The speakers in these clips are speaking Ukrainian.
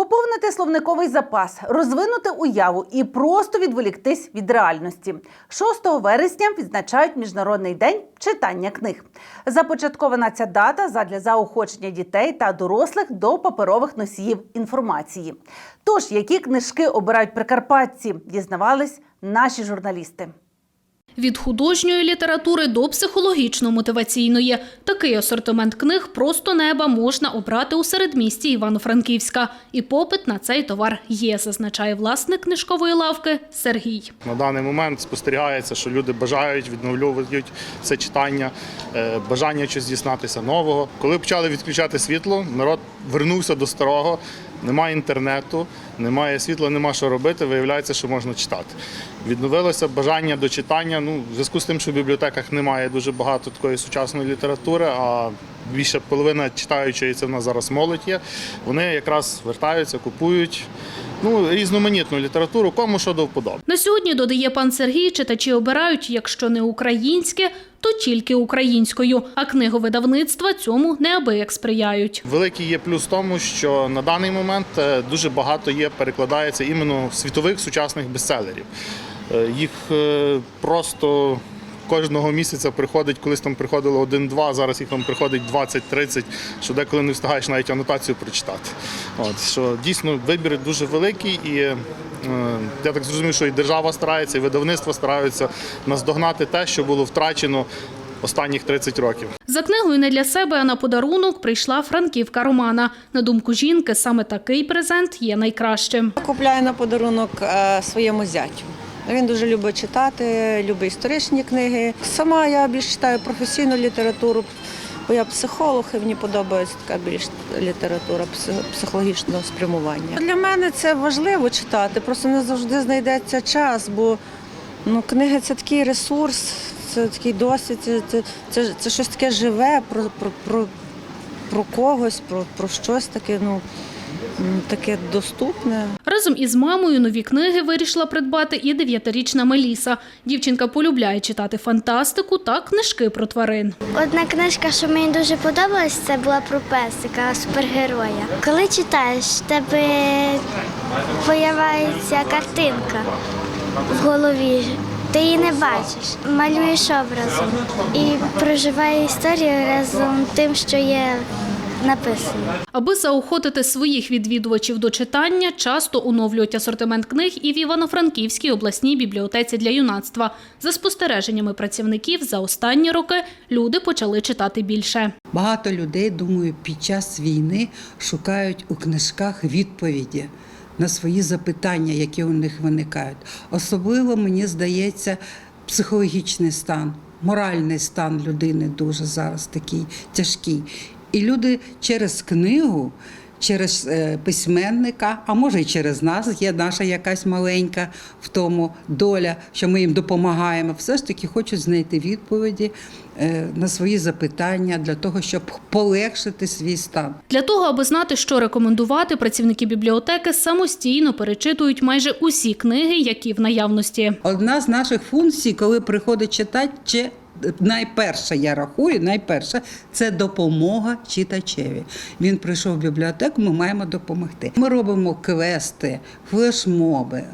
Поповнити словниковий запас, розвинути уяву і просто відволіктись від реальності. 6 вересня відзначають Міжнародний день читання книг. Започаткована ця дата задля заохочення дітей та дорослих до паперових носіїв інформації. Тож, які книжки обирають прикарпатці, дізнавались наші журналісти. Від художньої літератури до психологічно-мотиваційної. Такий асортимент книг просто неба можна обрати у середмісті Івано-Франківська. І попит на цей товар є, зазначає власник книжкової лавки Сергій. На даний момент спостерігається, що люди бажають, відновлюють це читання, е, бажання щось дізнатися нового. Коли почали відключати світло, народ вернувся до старого. Немає інтернету, немає світла, нема що робити. Виявляється, що можна читати. Відновилося бажання до читання. Ну, в зв'язку з тим, що в бібліотеках немає дуже багато такої сучасної літератури, а більше половина читаючої це в нас зараз молодь є. Вони якраз вертаються, купують ну, різноманітну літературу, кому що до вподоби. На сьогодні, додає пан Сергій, читачі обирають, якщо не українське, то тільки українською. А книговидавництва цьому неабияк сприяють. Великий є плюс в тому, що на даний момент е, дуже багато є перекладається іменно світових сучасних бестселерів. Е, Їх е, просто кожного місяця приходить, колись там приходило один-два, зараз їх там приходить 20-30, що деколи не встигаєш навіть анотацію прочитати. От, що дійсно вибір дуже великий і. Я так зрозумів, що і держава старається, і видавництва стараються наздогнати те, що було втрачено останніх 30 років. За книгою не для себе, а на подарунок прийшла франківка Романа. На думку жінки, саме такий презент є найкращим. Купляю на подарунок е, своєму зятю. Він дуже любить читати, любить історичні книги. Сама я більш читаю професійну літературу, бо я психолог і мені подобається така більш література псих- психологічного спрямування. Для мене це важливо читати, просто не завжди знайдеться час, бо ну, книги це такий ресурс, це такий досвід, це, це, це, це щось таке живе про, про, про, про когось, про, про щось таке, ну, таке доступне. Разом із мамою нові книги вирішила придбати і дев'ятирічна Меліса. Дівчинка полюбляє читати фантастику та книжки про тварин. Одна книжка, що мені дуже подобалась, це була про песика, супергероя. Коли читаєш, в тебе з'являється картинка в голові. Ти її не бачиш, малюєш образом і проживає історію разом тим, що є написано. Аби заохотити своїх відвідувачів до читання, часто оновлюють асортимент книг і в Івано-Франківській обласній бібліотеці для юнацтва. За спостереженнями працівників, за останні роки люди почали читати більше. Багато людей, думаю, під час війни шукають у книжках відповіді на свої запитання, які у них виникають. Особливо мені здається, психологічний стан, моральний стан людини дуже зараз такий тяжкий. І люди через книгу. Через е, письменника, а може й через нас є наша якась маленька в тому доля, що ми їм допомагаємо. Все ж таки хочуть знайти відповіді е, на свої запитання для того, щоб полегшити свій стан. Для того, аби знати, що рекомендувати, працівники бібліотеки самостійно перечитують майже усі книги, які в наявності. Одна з наших функцій, коли приходить читач, чи найперша, я рахую, найперша це допомога читачеві. Він прийшов в бібліотеку, ми маємо допомогти. Ми робимо квести, флешмоби.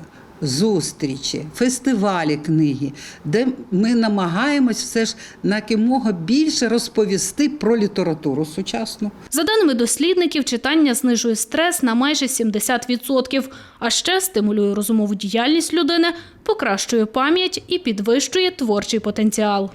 Зустрічі, фестивалі книги, де ми намагаємось все ж накимога більше розповісти про літературу сучасну. За даними дослідників, читання знижує стрес на майже 70%, а ще стимулює розумову діяльність людини, покращує пам'ять і підвищує творчий потенціал.